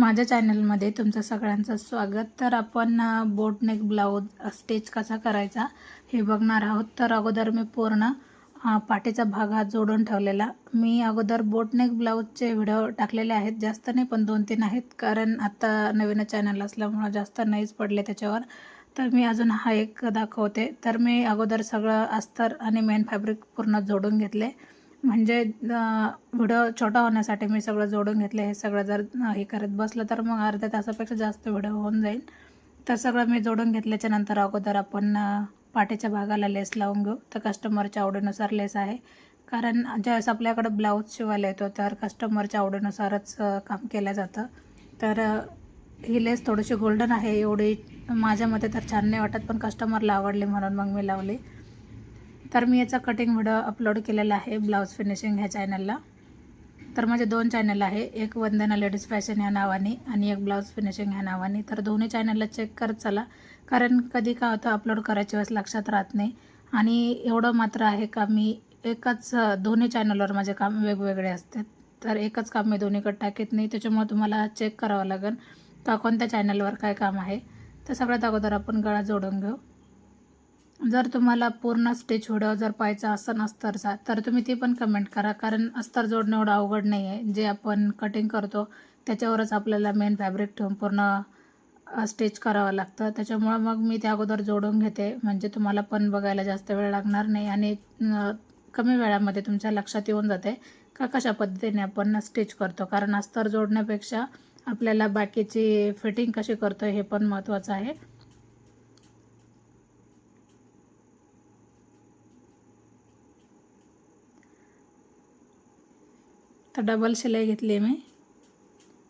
माझ्या चॅनलमध्ये तुमचं सगळ्यांचं स्वागत. तर आपण बोटनेक ब्लाऊज स्टेच कसा करायचा हे बघणार आहोत. तर अगोदर मी पूर्ण पाठीचा भाग हा जोडून ठेवलेला. मी अगोदर बोटनेक ब्लाऊजचे व्हिडिओ टाकलेले आहेत. जास्त नाही पण दोन तीन आहेत. कारण आता नवीन चॅनल असल्यामुळं जास्त नाहीच पडले त्याच्यावर. तर मी अजून हा एक दाखवते. तर मी अगोदर सगळं अस्तर आणि मेन फॅब्रिक पूर्ण जोडून घेतले. म्हणजे व्हिडिओ छोटा होण्यासाठी मी सगळं जोडून घेतलं हे सगळं जर हे करत बसलं तर मग अर्ध्या तासापेक्षा जास्त व्हिडिओ होऊन जाईल. तर सगळं मी जोडून घेतल्याच्या नंतर अगोदर आपण पाठीच्या भागाला लेस लावून घेऊ. तर कस्टमरच्या आवडीनुसार लेस आहे. कारण ज्यावेळेस आपल्याकडं ब्लाऊज शिवायला येतो तर कस्टमरच्या आवडीनुसारच काम केलं जातं. तर ही लेस थोडीशी गोल्डन आहे. एवढी माझ्या मते तर छान नाही वाटत पण कस्टमरला आवडली म्हणून मग मी लावली. तर मी याचा कटिंग व्हिडिओ अपलोड केलेला आहे ब्लाऊज फिनिशिंग ह्या चॅनलला तर माझे दोन चॅनल आहे एक वंदना लेडीज फॅशन ह्या नावाने आणि एक ब्लाऊज फिनिशिंग ह्या नावाने. तर दोन्ही चॅनलला चेक करत चला कारण कधी काय होतं अपलोड करायची वेळेस लक्षात राहत नाही. आणि एवढं मात्र आहे का मी एकच दोन्ही चॅनलवर माझे काम वेगवेगळे असतात. तर एकच काम मी दोन्हीकडे टाकत नाही त्याच्यामुळे तुम्हाला चेक करावं लागेल का कोणत्या चॅनलवर काय काम आहे. तर सगळ्यात अगोदर आपण गळा जोडून घेऊ. जर तुम्हाला पूर्ण स्टिच व्हिडिओ जर पाहायचा असं अस्तरचा तर तुम्ही ती पण कमेंट करा. कारण अस्तर जोडणं एवढं अवघड नाही आहे जे आपण कटिंग करतो त्याच्यावरच आपल्याला मेन फॅब्रिक ठेवून पूर्ण स्टिच करावं लागतं. त्याच्यामुळं मग मी त्या अगोदर जोडून घेते. म्हणजे तुम्हाला पण बघायला जास्त वेळ लागणार नाही. आणि कमी वेळामध्ये तुमच्या लक्षात येऊन जाते का कशा पद्धतीने आपण स्टिच करतो. कारण अस्तर जोडण्यापेक्षा आपल्याला बाकीची फिटिंग कशी करतो हे पण महत्त्वाचं आहे. तर डबल शिलाई घेतली आहे मी.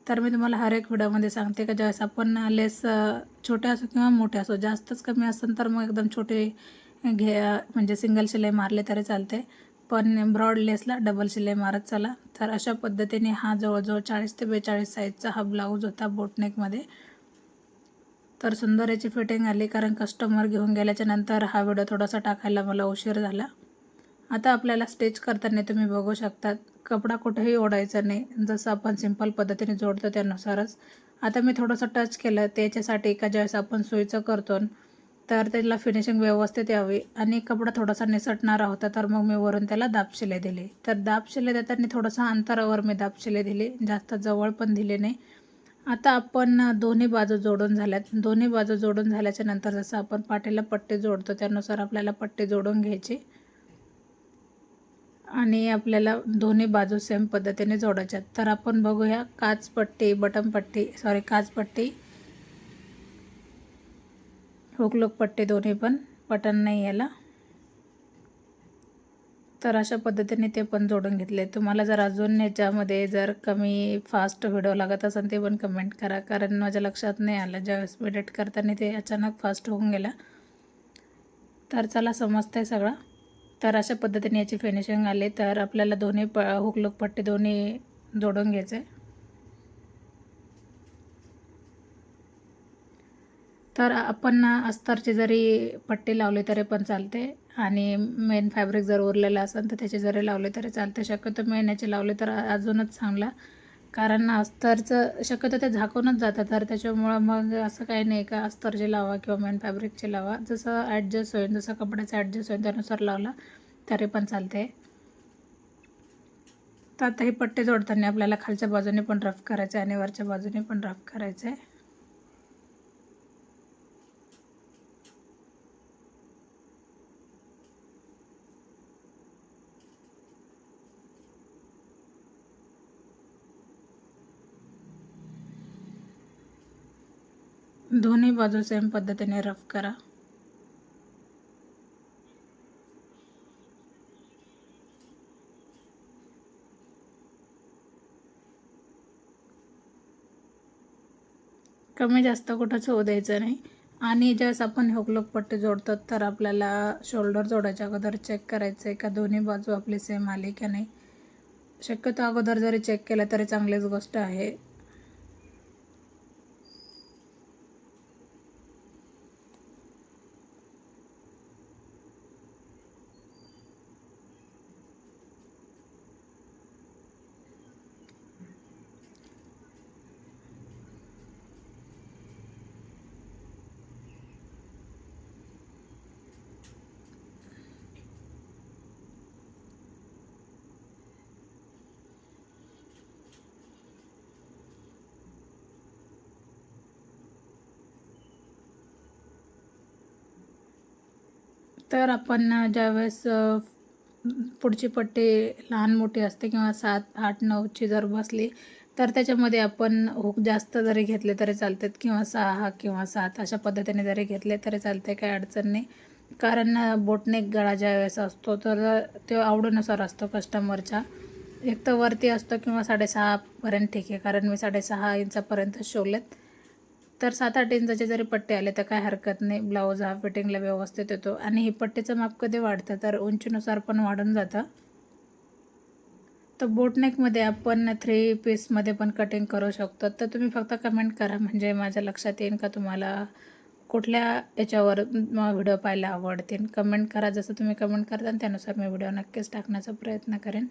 तर मी तुम्हाला हर एक व्हिडिओमध्ये सांगते का ज्यावेळेस आपण लेस छोट्या छोटे असो किंवा मोठे असो जास्तच कमी असेल तर मग एकदम छोटे घे म्हणजे सिंगल शिलाई मारले तरी चालते. पण ब्रॉड लेसला डबल शिलाई मारत चला. तर अशा पद्धतीने हा जवळजवळ चाळीस ते बेचाळीस साईजचा हा ब्लाऊज होता बोटनेकमध्ये तर सुंदर याची फिटिंग आली कारण कस्टमर घेऊन गेल्याच्यानंतर हा व्हिडिओ थोडासा टाकायला मला उशीर झाला. आता आपल्याला स्टिच करताना तुम्ही बघू शकतात. कपडा कुठेही ओढायचा नाही. जसं आपण सिंपल पद्धतीने जोडतो त्यानुसारच. आता मी थोडंसं टच केलं. त्याच्यासाठी एका ज्यावेळेस आपण सोयीचं करतो तर त्याला फिनिशिंग व्यवस्थित यावी. आणि कपडा थोडासा निसटणारा होता तर मग मी वरून त्याला दाब शिलाई दिली. तर दाब शिलाई देताना थोडंसं अंतरावर मी दाब शिलाई दिली. जास्त जवळ पण दिले नाही. आता आपण दोन्ही बाजू जोडून झाल्यात. दोन्ही बाजू जोडून झाल्याच्यानंतर जसं आपण पाठीला पट्टी जोडतो त्यानुसार आपल्याला पट्टी जोडून घ्यायची. आणि आपल्याला दोन्ही बाजू सेम पद्धतीने जोडायच्यात तर आपण बघूया काचपट्टी बटमपट्टी सॉरी काचपट्टी. हुकलोक पट्टी दोन्ही पण बटन नाही याला. तर अशा पद्धतीने ते पण जोडून घेतले. तुम्हाला जर अजून याच्यामध्ये जर कमी फास्ट व्हिडिओ लागत असेल ते पण कमेंट करा. कारण माझ्या लक्षात नाही आलं. ज्यावेळेस एडिट करताना ते अचानक फास्ट होऊन गेलं. तर चला समजतंय सगळं. तर अशा पद्धतीने याची फिनिशिंग आली. तर आपल्याला दोन्ही प हुकलूक पट्टी दोन्ही जोडून घ्यायचे. तर आपण अस्तरची जरी पट्टी लावली तरी पण चालते. आणि मेन फॅब्रिक जर उरलेलं असेल तर त्याची जरी लावली तरी चालते. शक्यतो मेन याचे लावली तर अजूनच चांगला. कारण अस्तरचं शक्यतो ते झाकूनच जातं तर त्याच्यामुळं मग असं काही नाही का अस्तरचे लावा किंवा मेन फॅब्रिकचे लावा. जसं ॲडजस्ट होईल जसं कपड्याचं ॲडजस्ट होईल त्यानुसार लावला तरी पण चालते तर आता हे पट्टे जोडताना आपल्याला खालच्या बाजूने पण रफ करायचं आहे आणि वरच्या बाजूने पण रफ करायचं आहे दोन्ही बाजू सेम पद्धतीने रफ करा. कमी जास्त कुठंच होऊ द्यायचं नाही. आणि ज्यावेळेस आपण हुकलोक पट्टी जोडतो तर आपल्याला शोल्डर जोडायच्या अगोदर चेक करायचं आहे का दोन्ही बाजू आपली सेम आली की नाही. शक्यतो अगोदर जरी चेक केलं तरी चांगलीच गोष्ट आहे. तर आपण ज्यावेळेस पुढची पट्टी लहान मोठी असते किंवा सात आठ नऊची जर बसली तर त्याच्यामध्ये आपण हुक जास्त जरी घेतले तरी चालतात किंवा सहा किंवा सात अशा पद्धतीने जरी घेतले तरी चालते काही अडचण नाही. कारण बोटने बोटनेक गळा ज्यावेळेस असतो तर तो आवडीनुसार असतो कस्टमरच्या. एक तर वरती असतो किंवा साडेसहापर्यंत ठीक आहे कारण मी साडेसहा इंचापर्यंत शिवलेत. तर सात आठ इंचाचे जरी पट्टे आले तर काय हरकत नाही. ब्लाऊज हा फिटिंगला व्यवस्थित येतो. आणि हे पट्टेचं माप कधी वाढतं? तर उंचीनुसार पण वाढून जातं. तर बोटनेकमध्ये आपण थ्री पीसमध्ये पण कटिंग करू शकतो. तर तुम्ही फक्त कमेंट करा. म्हणजे माझ्या लक्षात येईल का तुम्हाला कुठल्या याच्यावर व्हिडिओ पाहायला आवडतील. कमेंट करा. जसं तुम्ही कमेंट करता त्यानुसार मी व्हिडिओ नक्कीच टाकण्याचा प्रयत्न करेन.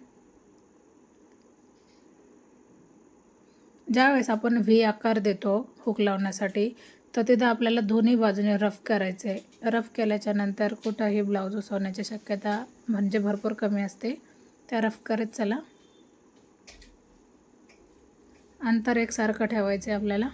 ज्यावेळेस आपण व्ही आकार देतो हुक लावण्यासाठी तर तिथं आपल्याला दोन्ही बाजूने रफ करायचं आहे रफ केल्याच्यानंतर कुठंही ब्लाऊज उसवण्याची शक्यता म्हणजे भरपूर कमी असते. त्या रफ करत चला. अंतर एकसारखं ठेवायचं आहे आपल्याला.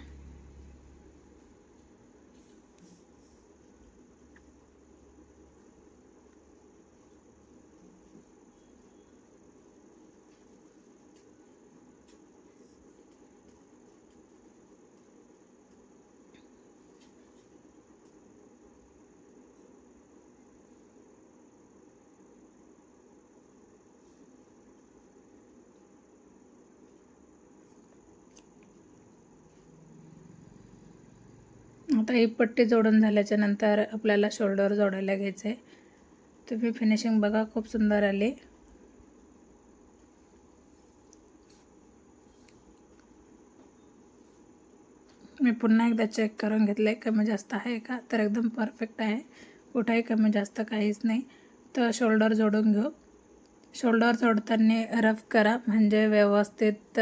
आता ही पट्टी जोडून झाल्याच्यानंतर आपल्याला शोल्डर जोडायला घ्यायचं आहे तुम्ही फिनिशिंग बघा खूप सुंदर आली. मी पुन्हा एकदा चेक करून घेतलं आहे कमी जास्त आहे का? तर एकदम परफेक्ट आहे. कुठंही कमी जास्त काहीच नाही. तर शोल्डर जोडून घेऊ. शोल्डर जोडताना रफ करा म्हणजे व्यवस्थित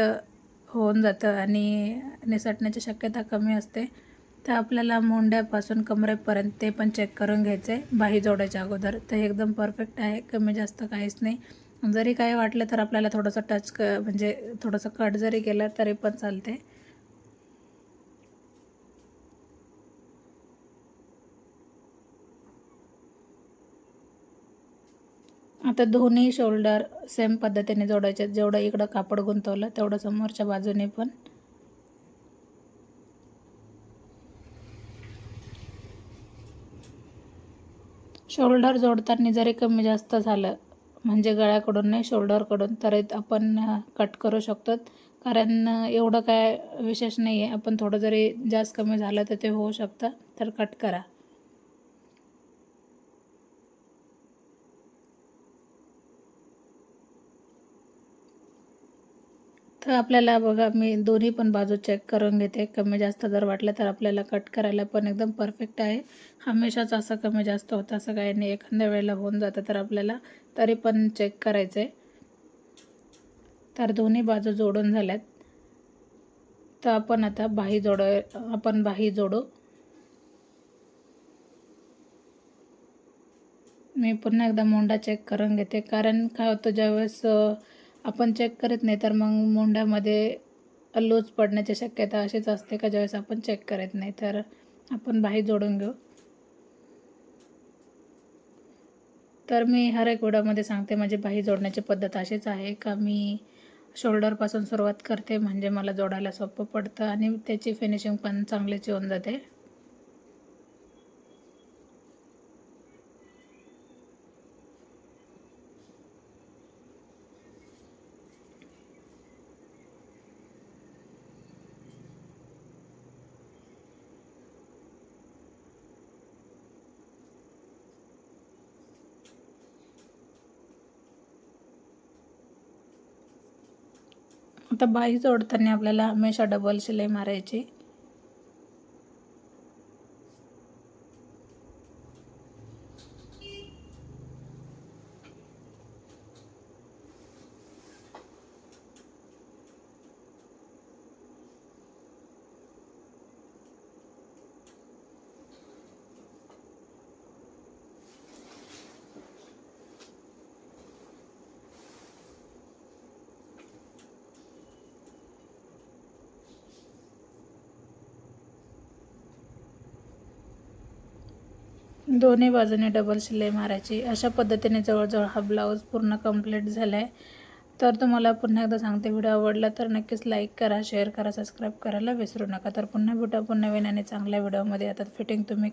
होऊन जातं आणि निसटण्याची शक्यता कमी असते. तर आपल्याला मोंड्यापासून कमरेपर्यंत ते पण चेक करून घ्यायचं आहे बाही जोडायच्या अगोदर. तर एकदम परफेक्ट आहे. कमी जास्त काहीच नाही. जरी काही वाटलं तर आपल्याला थोडंसं टच क म्हणजे थोडंसं कट जरी केलं तरी पण चालते. आता दोन्ही शोल्डर सेम पद्धतीने जोडायचे. जेवढं इकडं कापड गुंतवलं तेवढं समोरच्या बाजूने पण. शोल्डर जोडताना जरी कमी जास्त झालं म्हणजे गळ्याकडून नाही शोल्डरकडून तरी आपण कट करू शकतो कारण एवढं काय विशेष नाही आहे आपण थोडं जरी जास्त कमी झालं तर ते होऊ शकतं. तर कट करा. तर आपल्याला बघा मी दोन्ही पण बाजू चेक करून घेते. कमी जास्त जर वाटलं तर आपल्याला कट करायला पण एकदम परफेक्ट आहे. हमेशाच असं कमी जास्त होतं असं काही नाही. एखाद्या वेळेला होऊन जातं तर आपल्याला तरी पण चेक करायचं आहे तर दोन्ही बाजू जोडून झाल्यात. तर आपण आता बाही जोड आपण बाही जोडू. मी पुन्हा एकदा मोंडा चेक करून घेते. कारण काय होतं ज्यावेळेस आपण चेक करत नाही तर मग मोंड्यामध्ये लूज पडण्याची शक्यता अशीच असते का? ज्यावेळेस आपण चेक करत नाही तर आपण बाही जोडून घेऊ. तर मी हर एक व्हिडिओमध्ये सांगते माझी बाही जोडण्याची पद्धत अशीच आहे का? मी शोल्डरपासून सुरुवात करते म्हणजे मला जोडायला सोपं पडतं आणि त्याची फिनिशिंग पण चांगलीच येऊन जाते. आता बाही जोडताना आपल्याला हमेशा डबल शिलाई मारायची. दोन्ही बाजूने डबल शिलाई मारायची. अशा पद्धतीने जवळजवळ हा ब्लाऊज पूर्ण कंप्लीट झाला आहे तर तुम्हाला पुन्हा एकदा सांगते व्हिडिओ आवडला तर नक्कीच लाईक करा शेअर करा सबस्क्राईब करायला विसरू नका. तर पुन्हा भेटू आपण नवीन आणि चांगल्या व्हिडिओमध्ये आता फिटिंग तुम्ही